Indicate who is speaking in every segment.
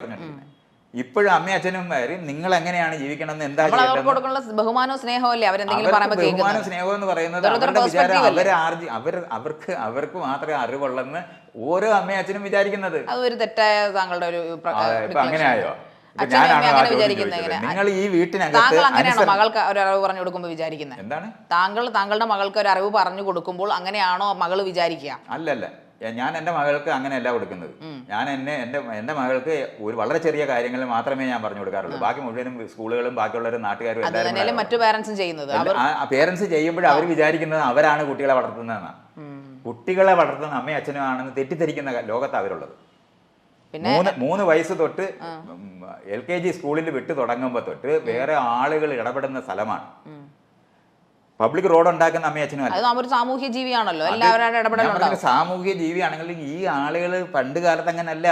Speaker 1: പറഞ്ഞിട്ടുണ്ട് ഇപ്പോഴും അമ്മയും അച്ഛനുമാരും നിങ്ങൾ എങ്ങനെയാണ് ജീവിക്കണമെന്ന് എന്താ
Speaker 2: ബഹുമാനവും സ്നേഹവും
Speaker 1: എന്ന് പറയുന്നത് അവരുടെ വിചാരം? അവരെ ആർജി അവർ അവർക്ക് അവർക്ക് മാത്രമേ അറിവുള്ളെന്ന് ഓരോ അമ്മയും അച്ഛനും വിചാരിക്കുന്നത്.
Speaker 2: അതൊരു തെറ്റായ താങ്കളുടെ ഒരു പ്ര-
Speaker 1: ആ, ഇപ്പൊ
Speaker 2: declaration.
Speaker 1: അങ്ങനെ ആയോ ഇപ്പൊ
Speaker 2: അച്ഛനും
Speaker 1: ഞാനാണോ
Speaker 2: അമ്മയും
Speaker 1: ആ
Speaker 2: അങ്ങനെ
Speaker 1: ചോദ്യം
Speaker 2: എങ്ങനെ?
Speaker 1: നിങ്ങൾ ഈ വീട്ടിനകത്ത്
Speaker 2: അങ്ങനെയാണോ മകൾക്ക് ഒരു അറിവ് പറഞ്ഞു കൊടുക്കുമ്പോൾ വിചാരിക്കുന്നത്
Speaker 1: എന്താണ്?
Speaker 2: താങ്കൾ താങ്കളുടെ മകൾക്ക് ഒരു അറിവ് പറഞ്ഞു കൊടുക്കുമ്പോൾ അങ്ങനെയാണോ മകൾ വിചാരിക്കുക?
Speaker 1: അല്ലല്ല. ഞാൻ എന്റെ മകൾക്ക് അങ്ങനെയല്ല കൊടുക്കുന്നത്. ഞാൻ എന്നെ എന്റെ എന്റെ മകൾക്ക് ഒരു വളരെ ചെറിയ കാര്യങ്ങൾ മാത്രമേ ഞാൻ പറഞ്ഞു കൊടുക്കാറുള്ളൂ. ബാക്കി മുഴുവനും സ്കൂളുകളും ബാക്കിയുള്ളവരും നാട്ടുകാരും എല്ലാവരും
Speaker 2: മറ്റു പേരൻസും ചെയ്യുന്നത്. അവർ
Speaker 1: പേരൻസ് ചെയ്യുമ്പോൾ അവർ വിചാരിക്കുന്നത് അവരാണ് കുട്ടികളെ വളർത്തുന്നതെന്നാണ് കുട്ടികളെ വളർത്തുന്ന അമ്മയും അച്ഛനും ആണെന്ന് തെറ്റിദ്ധരിക്കുന്ന ലോകത്ത് അവരുള്ളത്.
Speaker 2: പിന്നെ
Speaker 1: മൂന്ന് മൂന്ന് വയസ്സ് തൊട്ട് എൽ കെ ജി സ്കൂളിൽ വിട്ടു തുടങ്ങുമ്പോൾ തൊട്ട് വേറെ ആളുകൾ ഇടപെടുന്ന സ്ഥലമാണ്. പബ്ലിക് റോഡ് ഉണ്ടാക്കുന്ന അമ്മയും അച്ഛനും അല്ല.
Speaker 2: ഒരു സാമൂഹ്യ ജീവിയാണല്ലോ. എല്ലാവരുടെ
Speaker 1: ഞാൻ
Speaker 2: സാമൂഹ്യ
Speaker 1: പറഞ്ഞത് ജീവിയാണെങ്കിൽ ഈ ആളുകൾ പണ്ട് കാലത്ത് അങ്ങനല്ല.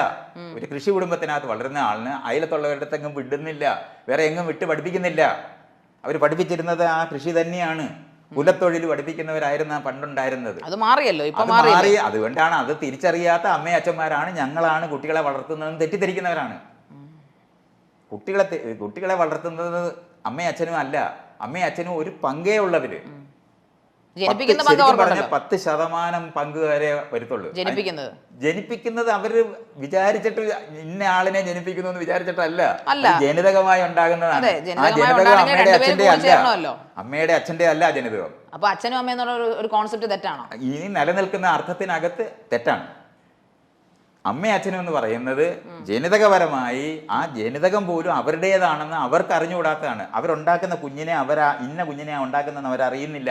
Speaker 1: ഒരു കൃഷി കുടുംബത്തിനകത്ത് വളരുന്ന ആളിന് അയലത്തുള്ളവരുടെ എങ്ങും വിടുന്നില്ല. വേറെ എങ്ങും വിട്ട് പഠിപ്പിക്കുന്നില്ല. അവർ പഠിപ്പിച്ചിരുന്നത് ആ കൃഷി തന്നെയാണ്. കുലത്തൊഴിൽ പഠിപ്പിക്കുന്നവരായിരുന്ന പണ്ടുണ്ടായിരുന്നത്.
Speaker 2: അത് മാറിയല്ലോ ഇപ്പൊ മാറി.
Speaker 1: അതുകൊണ്ടാണ് അത് തിരിച്ചറിയാത്ത അമ്മയും അച്ഛന്മാരാണ് ഞങ്ങളാണ് കുട്ടികളെ വളർത്തുന്നതെന്ന് തെറ്റിദ്ധരിക്കുന്നവരാണ്. കുട്ടികളെ കുട്ടികളെ വളർത്തുന്നത് അമ്മയും അച്ഛനും അല്ല. അമ്മയും അച്ഛനും ഒരു പങ്കേ ഉള്ളവര്.
Speaker 2: ജനിപ്പിക്കുന്ന
Speaker 1: പത്ത് ശതമാനം പങ്ക് വരെ വരുത്തുള്ളൂ.
Speaker 2: ജനിപ്പിക്കുന്നത്.
Speaker 1: ജനിപ്പിക്കുന്നത് അവർ വിചാരിച്ചിട്ട് ഇന്ന ആളിനെ ജനിപ്പിക്കുന്നു എന്ന് വിചാരിച്ചിട്ടല്ല. ജനിതകമായി ഉണ്ടാകുന്നതാണ്. ആ ജനിതകം അമ്മയുടെ അച്ഛന്റെ അല്ല. അമ്മയുടെ അച്ഛന്റെ അല്ല ജനിതകം.
Speaker 2: അപ്പൊ അച്ഛനും അമ്മയും എന്നുള്ള ഒരു- ഒരു കോൺസെപ്റ്റ് തെറ്റാണോ?
Speaker 1: ഇനി നിലനിൽക്കുന്ന അർത്ഥത്തിനകത്ത് തെറ്റാണ്. അമ്മയും അച്ഛനും എന്ന് പറയുന്നത് ജനിതകപരമായി ആ ജനിതകം പോലും അവരുടേതാണെന്ന് അവർക്ക് അറിഞ്ഞുകൂടാത്തതാണ് അവരുണ്ടാക്കുന്ന കുഞ്ഞിനെ അവരാ ഇന്ന കുഞ്ഞിനെ ഉണ്ടാക്കുന്നതെന്ന് അവരറിയുന്നില്ല.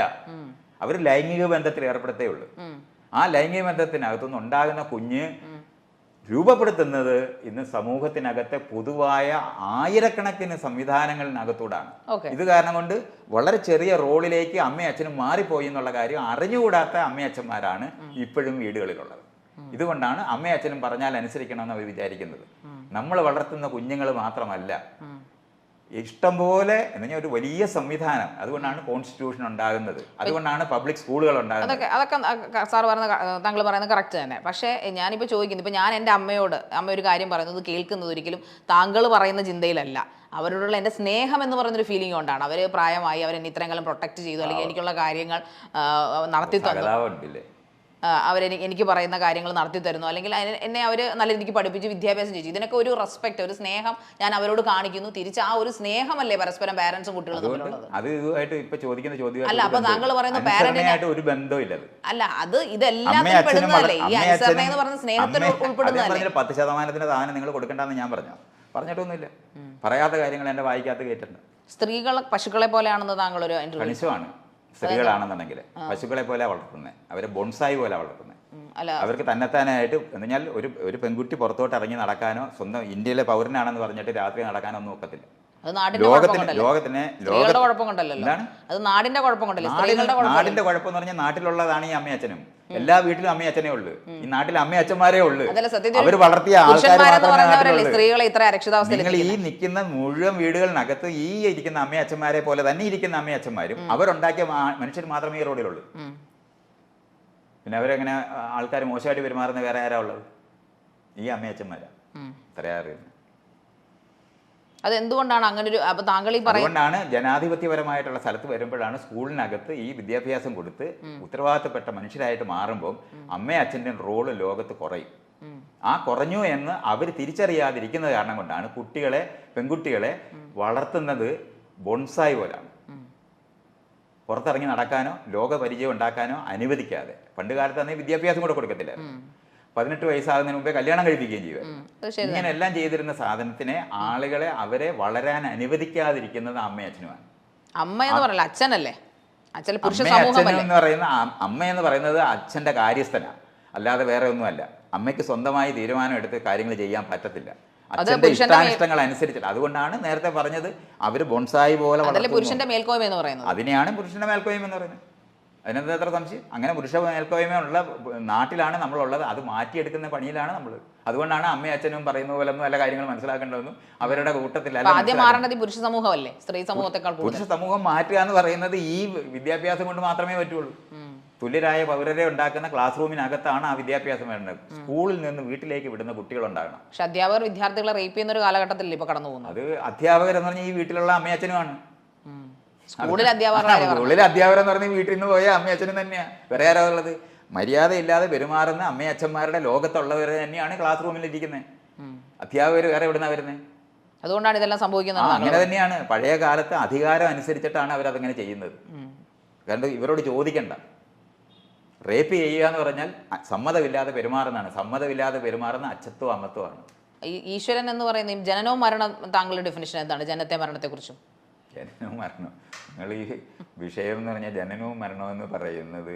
Speaker 1: അവർ ലൈംഗിക ബന്ധത്തിൽ ഏർപ്പെടുത്തേ ഉള്ളൂ. ആ ലൈംഗിക ബന്ധത്തിനകത്തുനിന്ന് ഉണ്ടാകുന്ന കുഞ്ഞ് രൂപപ്പെടുത്തുന്നത് ഇന്ന് സമൂഹത്തിനകത്തെ പൊതുവായ ആയിരക്കണക്കിന് സംവിധാനങ്ങളിനകത്തൂടാണ്. ഇത് കാരണം കൊണ്ട് വളരെ ചെറിയ റോളിലേക്ക് അമ്മയും അച്ഛനും മാറിപ്പോയി എന്നുള്ള കാര്യം അറിഞ്ഞുകൂടാത്ത അമ്മയച്ഛന്മാരാണ് ഇപ്പോഴും വീടുകളിലുള്ളത്. ഇതുകൊണ്ടാണ് അമ്മയും അച്ഛനും പറഞ്ഞാൽ അനുസരിക്കണമെന്ന് അവർ വിചാരിക്കുന്നത്. നമ്മൾ വളർത്തുന്ന കുഞ്ഞുങ്ങൾ മാത്രമല്ല. ഇഷ്ടംപോലെ പോലെ പറഞ്ഞാൽ ഒരു വലിയ സംവിധാനം. അതുകൊണ്ടാണ് കോൺസ്റ്റിറ്റ്യൂഷൻ ഉണ്ടാകുന്നത്. അതുകൊണ്ടാണ് പബ്ലിക് സ്കൂളുകൾ ഉണ്ടാകുന്നത്.
Speaker 2: അതൊക്കെ അതൊക്കെ സാർ പറയുന്ന താങ്കൾ പറയുന്നത് കറക്റ്റ് തന്നെ. പക്ഷേ ഞാനിപ്പോൾ ചോദിക്കുന്നു ഇപ്പം ഞാൻ എന്റെ അമ്മയോട് അമ്മ ഒരു കാര്യം പറയുന്നത് കേൾക്കുന്നത് ഒരിക്കലും താങ്കൾ പറയുന്ന ചിന്തയിലല്ല. അവരോടുള്ള എന്റെ സ്നേഹം എന്ന് പറയുന്നൊരു ഫീലിംഗ് കൊണ്ടാണ്. അവർ പ്രായമായി അവരെന്നെ ഇത്രയും കാലം പ്രൊട്ടക്ട് ചെയ്തു അല്ലെങ്കിൽ എനിക്കുള്ള കാര്യങ്ങൾ നടത്തി തന്നു. അവരെനിക്ക് എനിക്ക് പറയുന്ന കാര്യങ്ങൾ നടത്തി തരുന്നു. അല്ലെങ്കിൽ എന്നെ അവർ നല്ല രീതിക്ക് പഠിപ്പിച്ച് വിദ്യാഭ്യാസം ചെയ്തു ഇതിനൊക്കെ ഒരു റെസ്പെക്ട് ഒരു സ്നേഹം ഞാൻ അവരോട് കാണിക്കുന്നു. തിരിച്ച് ആ ഒരു സ്നേഹമല്ലേ പരസ്പരം പാരന്റ്സും കുട്ടികളും തമ്മിലുള്ളത്?
Speaker 1: അത് ഇതുമായിട്ട് ഇപ്പൊ ചോദിക്കുന്ന ചോദ്യം
Speaker 2: അല്ല, അപ്പൊ താങ്കൾ പറയുന്ന parent-നെ-
Speaker 1: ഒരു ബന്ധമില്ല
Speaker 2: അല്ല അത്
Speaker 1: ഇതെല്ലാം
Speaker 2: പെടുന്നതല്ലേ? ഈ അനുസരണ എന്ന്
Speaker 1: പറഞ്ഞ സ്നേഹത്തിന്
Speaker 2: ഉൾപ്പെടുന്നതല്ലേ?
Speaker 1: പത്ത് ശതമാനത്തിന് സാധനം നിങ്ങൾ കൊടുക്കണ്ടെന്ന് ഞാൻ പറഞ്ഞു? പറഞ്ഞിട്ടൊന്നുമില്ല. പറയാത്ത കാര്യങ്ങൾ എന്റെ വായിക്കാത്ത കേട്ടിട്ടുണ്ട്.
Speaker 2: സ്ത്രീകൾ പശുക്കളെ പോലെയാണെന്ന് താങ്കൾ ഒരു
Speaker 1: കണിശമാണ്. സ്ത്രീകളാണെന്നുണ്ടെങ്കിൽ പശുക്കളെ പോലെ വളർത്തുന്നത് അവരെ ബോൺസായി പോലെ വളർത്തുന്നത് അവർക്ക് തന്നെത്താനായിട്ട് എന്ന് പറഞ്ഞാൽ ഒരു ഒരു പെൺകുട്ടി പുറത്തോട്ട് ഇറങ്ങി നടക്കാനോ സ്വന്തം ഇന്ത്യയിലെ പൗരനാണെന്ന് പറഞ്ഞിട്ട് രാത്രി നടക്കാനോ ഒന്നും ഒക്കത്തില്ല.
Speaker 2: അത് നാടിന്റെ കുഴപ്പം
Speaker 1: ലോകത്തിന്
Speaker 2: കൊണ്ടല്ലേ സ്ത്രീകളുടെ കുഴപ്പം കൊണ്ടല്ലോ അത് നാടിന്റെ കുഴപ്പം കൊണ്ടല്ലേ?
Speaker 1: നാടിന്
Speaker 2: സ്ത്രീകളുടെ കുഴപ്പം
Speaker 1: നാടിന്റെ കുഴപ്പമെന്ന് പറഞ്ഞാൽ നാട്ടിലുള്ളതാണ് ഈ അമ്മയച്ഛനും എല്ലാ വീട്ടിലും അമ്മയും അച്ഛനേ ഉള്ളൂ. ഈ നാട്ടിൽ അമ്മയും അച്ഛന്മാരേ ഉള്ളൂ. അവർ വളർത്തിയ ആൾക്കാർ
Speaker 2: സ്ത്രീകളെ ഇത്ര അരക്ഷിതാവസ്ഥയിൽ
Speaker 1: നിങ്ങൾ ഈ നിൽക്കുന്ന മുഴുവൻ വീടുകളിനകത്ത് ഈ ഇരിക്കുന്ന അമ്മയും അച്ഛന്മാരെ പോലെ തന്നെ ഇരിക്കുന്ന അമ്മയും അച്ഛന്മാരും അവരുണ്ടാക്കിയ മനുഷ്യർ മാത്രമേ ഈ റോഡിലുള്ളൂ. പിന്നെ അവരെങ്ങനെ ആൾക്കാർ മോശമായിട്ട് പെരുമാറുന്ന വേറെ ആരാ ഉള്ളത്? ഈ അമ്മയച്ഛന്മാരാ അറിയുന്നത്.
Speaker 2: അത് എന്തുകൊണ്ടാണ് അങ്ങനെ ഒരു അപ്പൊ താങ്കൾ ഈ
Speaker 1: പറയുന്നതാണ് ജനാധിപത്യപരമായിട്ടുള്ള സ്ഥലത്ത് വരുമ്പോഴാണ് സ്കൂളിനകത്ത് ഈ വിദ്യാഭ്യാസം കൊടുത്ത് ഉത്തരവാദിത്തപ്പെട്ട മനുഷ്യരായിട്ട് മാറുമ്പോൾ അമ്മയും അച്ഛന്റെ റോൾ ലോകത്ത് കുറയും. ആ കുറഞ്ഞു എന്ന് അവർ തിരിച്ചറിയാതിരിക്കുന്ന കാരണം കൊണ്ടാണ് കുട്ടികളെ പെൺകുട്ടികളെ വളർത്തുന്നത് ബോൺസായി പോലാണ്. പുറത്തിറങ്ങി നടക്കാനോ ലോകപരിചയം ഉണ്ടാക്കാനോ അനുവദിക്കാതെ. പണ്ട് കാലത്ത് അന്നേ വിദ്യാഭ്യാസം കൂടെ കൊടുക്കത്തില്ല പതിനെട്ട് വയസ്സാകുന്നതിന് മുമ്പേ കല്യാണം കഴിപ്പിക്കുകയും ചെയ്യുക
Speaker 2: ഇങ്ങനെല്ലാം
Speaker 1: ഇങ്ങനെ എല്ലാം ചെയ്തിരുന്ന സാധനത്തിനെ ആളുകളെ അവരെ വളരാൻ അനുവദിക്കാതിരിക്കുന്നത് അമ്മയും അച്ഛനുമാണ്.
Speaker 2: അമ്മ എന്ന് പറയല അച്ഛനല്ലേ? അച്ഛൻ
Speaker 1: എന്ന് പറയുന്ന അമ്മ എന്ന് പറയുന്നത് അച്ഛന്റെ കാര്യസ്ഥനാണ് അല്ലാതെ വേറെ ഒന്നുമല്ല. അമ്മയ്ക്ക് സ്വന്തമായി തീരുമാനം എടുത്ത് കാര്യങ്ങൾ ചെയ്യാൻ പറ്റത്തില്ല. അച്ഛന്റെ ഇഷ്ടാനിഷ്ടങ്ങൾ അനുസരിച്ചില്ല. അതുകൊണ്ടാണ് നേരത്തെ പറഞ്ഞത് അവർ ബോൺസായി പോലെ.
Speaker 2: പുരുഷന്റെ മേൽക്കോയ്മ എന്ന് പറയുന്നത്?
Speaker 1: അതിനെയാണ് പുരുഷന്റെ മേൽക്കോയ്മ എന്ന് പറയുന്നത്. അതിനെന്താ എത്ര സംശയം? അങ്ങനെ പുരുഷ മേൽക്കോയ്മയുള്ള നാട്ടിലാണ് നമ്മളുള്ളത്. അത് മാറ്റിയെടുക്കുന്ന പണിയിലാണ് നമ്മൾ അതുകൊണ്ടാണ് അമ്മയും അച്ഛനും പറയുന്ന പോലെ ഒന്നും എല്ലാ കാര്യങ്ങൾ മനസ്സിലാക്കേണ്ടതെന്നും അവരുടെ
Speaker 2: ആദ്യം. മാറേണ്ടത് പുരുഷ സമൂഹമല്ലേ? സ്ത്രീ സമൂഹത്തെക്കാൾ
Speaker 1: പുരുഷ സമൂഹം മാറ്റുക എന്ന് പറയുന്നത് ഈ വിദ്യാഭ്യാസം കൊണ്ട് മാത്രമേ പറ്റുള്ളൂ. തുല്യരായ പൗരരെ ഉണ്ടാക്കുന്ന ക്ലാസ് റൂമിനകത്താണ് ആ വിദ്യാഭ്യാസം വേണ്ടത്. സ്കൂളിൽ നിന്ന് വീട്ടിലേക്ക് വിടുന്ന കുട്ടികൾ ഉണ്ടാകണം
Speaker 2: പക്ഷെ അധ്യാപകർ വിദ്യാർത്ഥികളെ റേപ്പ് ചെയ്യുന്ന ഒരു കാലഘട്ടത്തിൽ ഇപ്പൊ കടന്നു പോകുന്നു
Speaker 1: അത് അധ്യാപകരെന്ന് പറഞ്ഞാൽ ഈ വീട്ടിലുള്ള അമ്മയച്ഛനുമാണ്
Speaker 2: സ്കൂളിൽ അധ്യാപകർ എന്ന് പറഞ്ഞു.
Speaker 1: വീട്ടിൽ നിന്ന് പോയ അമ്മയച്ഛനും തന്നെയാ. വേറെ ആരാ ഉള്ളത്? മര്യാദയില്ലാതെ പെരുമാറുന്ന അമ്മയച്ഛന്മാരുടെ ലോകത്തുള്ളവർ തന്നെയാണ് ക്ലാസ് റൂമിൽ ഇരിക്കുന്നത്. അധ്യാപകർ വേറെ എവിടുന്ന വരുന്നത്
Speaker 2: അതുകൊണ്ടാണ് ഇതെല്ലാം സംഭവിക്കുന്നത്
Speaker 1: അങ്ങനെ തന്നെയാണ്. പഴയ കാലത്ത് അധികാരം അനുസരിച്ചിട്ടാണ് അവരതങ്ങനെ ചെയ്യുന്നത്. കാരണം ഇവരോട് ചോദിക്കണ്ട. റേപ്പ് ചെയ്യുക എന്ന് പറഞ്ഞാൽ സമ്മതമില്ലാതെ പെരുമാറുന്നതാണ്. സമ്മതമില്ലാതെ പെരുമാറുന്ന അച്ഛത്വം അമ്മത്വമാണ്
Speaker 2: ഈശ്വരൻ എന്ന് പറയുന്ന ജനനവും മരണം താങ്കളുടെ ഡെഫിനിഷൻ എന്താണ്? ജനത്തെ മരണത്തെ കുറിച്ചും
Speaker 1: ജനനവും മരണവും നിങ്ങൾ ഈ വിഷയം എന്ന് പറഞ്ഞാൽ ജനനവും മരണവും എന്ന് പറയുന്നത്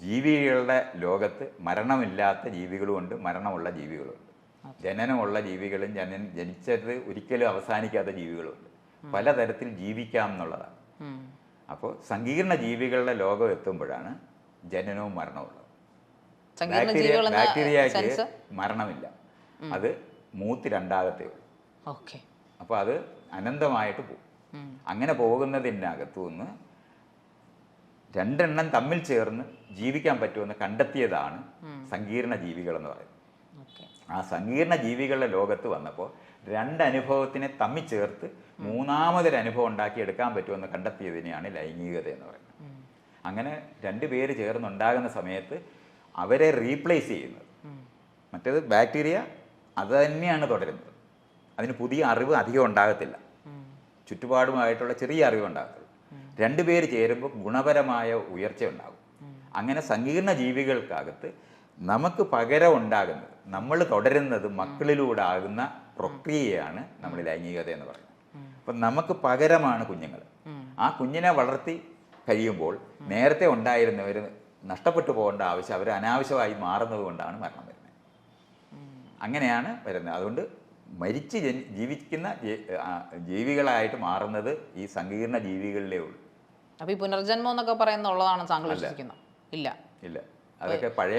Speaker 1: ജീവികളുടെ ലോകത്ത് മരണമില്ലാത്ത ജീവികളുമുണ്ട് മരണമുള്ള ജീവികളുണ്ട് ജനനമുള്ള ജീവികളും ജനൻ ജനിച്ചത് ഒരിക്കലും അവസാനിക്കാത്ത ജീവികളുണ്ട് പലതരത്തിൽ ജീവിക്കാം എന്നുള്ളതാണ്. അപ്പോൾ സങ്കീർണ ജീവികളുടെ ലോകം എത്തുമ്പോഴാണ് ജനനവും മരണവും ഉള്ളത്. ബാക്ടീരിയ
Speaker 2: ജീവികൾ
Speaker 1: ബാക്ടീരിയക്ക് മരണമില്ല. അത് മൂത്ത് രണ്ടാകത്തേ ഉള്ളൂ. അപ്പോൾ അത് അനന്തമായിട്ട് പോകും. അങ്ങനെ പോകുന്നതിനകത്തു നിന്ന് രണ്ടെണ്ണം തമ്മിൽ ചേർന്ന് ജീവിക്കാൻ പറ്റുമെന്ന് കണ്ടെത്തിയതാണ് സങ്കീർണ ജീവികൾ എന്ന് പറയുന്നത്. ആ സങ്കീർണ ജീവികളുടെ ലോകത്ത് വന്നപ്പോൾ രണ്ടനുഭവത്തിനെ തമ്മിൽ ചേർത്ത് മൂന്നാമതൊരു അനുഭവം ഉണ്ടാക്കി എടുക്കാൻ പറ്റുമെന്ന് കണ്ടെത്തിയതിനെയാണ് ലൈംഗികത എന്ന് പറയുന്നത്. അങ്ങനെ രണ്ട് പേര് ചേർന്നുണ്ടാകുന്ന സമയത്ത് അവരെ റീപ്ലേസ് ചെയ്യുന്നത്. മറ്റേത് ബാക്ടീരിയ അത് തന്നെയാണ് തുടരുന്നത്. അതിന് പുതിയ അറിവ് അധികം ഉണ്ടാകത്തില്ല. ചുറ്റുപാടുമായിട്ടുള്ള ചെറിയ അറിവുണ്ടാകും ഉണ്ടാകത്തുള്ളൂ രണ്ടുപേര് ചേരുമ്പോൾ ഗുണപരമായ ഉയർച്ച ഉണ്ടാകും. അങ്ങനെ സങ്കീർണ ജീവികൾക്കകത്ത് നമുക്ക് പകരം ഉണ്ടാകുന്നത് നമ്മൾ തുടരുന്നത് മക്കളിലൂടെ ആകുന്ന പ്രക്രിയയാണ് നമ്മൾ ലൈംഗികത എന്ന് പറയുന്നത്. അപ്പം നമുക്ക് പകരമാണ് കുഞ്ഞുങ്ങൾ. ആ കുഞ്ഞിനെ വളർത്തി കഴിയുമ്പോൾ നേരത്തെ ഉണ്ടായിരുന്നവർ നഷ്ടപ്പെട്ടു പോകേണ്ട ആവശ്യം അവർ അനാവശ്യമായി മാറുന്നത് കൊണ്ടാണ് മരണം വരുന്നത്. അങ്ങനെയാണ് വരുന്നത്. അതുകൊണ്ട് മരിച്ച് ജ ജീവിക്കുന്ന ജീവികളായിട്ട് മാറുന്നത് ഈ സങ്കീർണ ജീവികളിലേ ഉള്ളൂ.
Speaker 2: അപ്പൊ ഈ പുനർജന്മം എന്നൊക്കെ പറയുന്നുള്ളതാണ് താങ്കൾ വിശ്വസിക്കുന്നത്. ഇല്ല.
Speaker 1: ഇല്ല. അതൊക്കെ പഴയ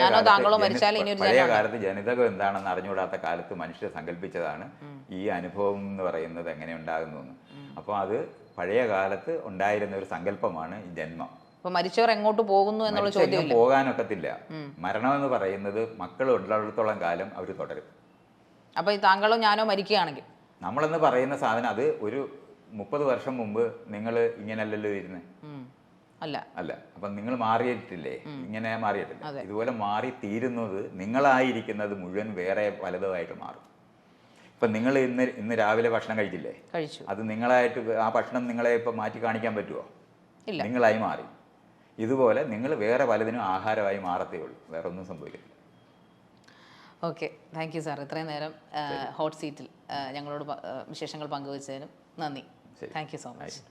Speaker 1: പഴയ കാലത്ത് ജനിതകം എന്താണെന്ന് അറിഞ്ഞുകൂടാത്ത കാലത്ത് മനുഷ്യർ സങ്കല്പിച്ചതാണ് ഈ അനുഭവം എന്ന് പറയുന്നത് എങ്ങനെ ഉണ്ടാകുന്നു അപ്പൊ അപ്പോൾ അത് പഴയ കാലത്ത് ഉണ്ടായിരുന്ന ഒരു സങ്കല്പമാണ് ഈ ജന്മം.
Speaker 2: മരിച്ചവർ എങ്ങോട്ട് പോകുന്നു എന്നുള്ള ചോദ്യം
Speaker 1: പോകാനൊക്കത്തില്ല. മരണം എന്ന് പറയുന്നത് മക്കൾ ഉള്ളിടത്തോളം കാലം അവർ തുടരും.
Speaker 2: അപ്പൊ ഈ താങ്കളോ ഞാനോ മരിക്കുകയാണെങ്കിൽ?
Speaker 1: നമ്മളെന്ന് പറയുന്ന സാധനം അത് ഒരു മുപ്പത് വർഷം മുമ്പ് നിങ്ങൾ ഇങ്ങനെയല്ലല്ലോ
Speaker 2: ഇരുന്ന്. അല്ല.
Speaker 1: അല്ല. അപ്പം നിങ്ങൾ മാറിയിട്ടില്ലേ? ഇങ്ങനെ മാറിയിട്ടില്ല? ഇതുപോലെ മാറി തീരുന്നത് നിങ്ങളായിരിക്കുന്നത് മുഴുവൻ വേറെ പലതുമായിട്ട് മാറും. ഇപ്പം നിങ്ങൾ ഇന്ന് ഇന്ന് രാവിലെ ഭക്ഷണം കഴിച്ചില്ലേ?
Speaker 2: കഴിച്ചു.
Speaker 1: അത് നിങ്ങളായിട്ട് ആ ഭക്ഷണം നിങ്ങളെ ഇപ്പം മാറ്റി കാണിക്കാൻ പറ്റുമോ
Speaker 2: ഇല്ല.
Speaker 1: നിങ്ങളായി മാറി. ഇതുപോലെ നിങ്ങൾ വേറെ പലതിനും ആഹാരമായി മാറത്തേ ഉള്ളൂ. വേറെ ഒന്നും സംഭവിക്കത്തില്ല.
Speaker 2: ഓക്കെ. താങ്ക് യു സാർ ഇത്രയും നേരം ഹോട്ട് സീറ്റിൽ ഞങ്ങളോട് വിശേഷങ്ങൾ പങ്കുവച്ചതിനും നന്ദി. Thank you so much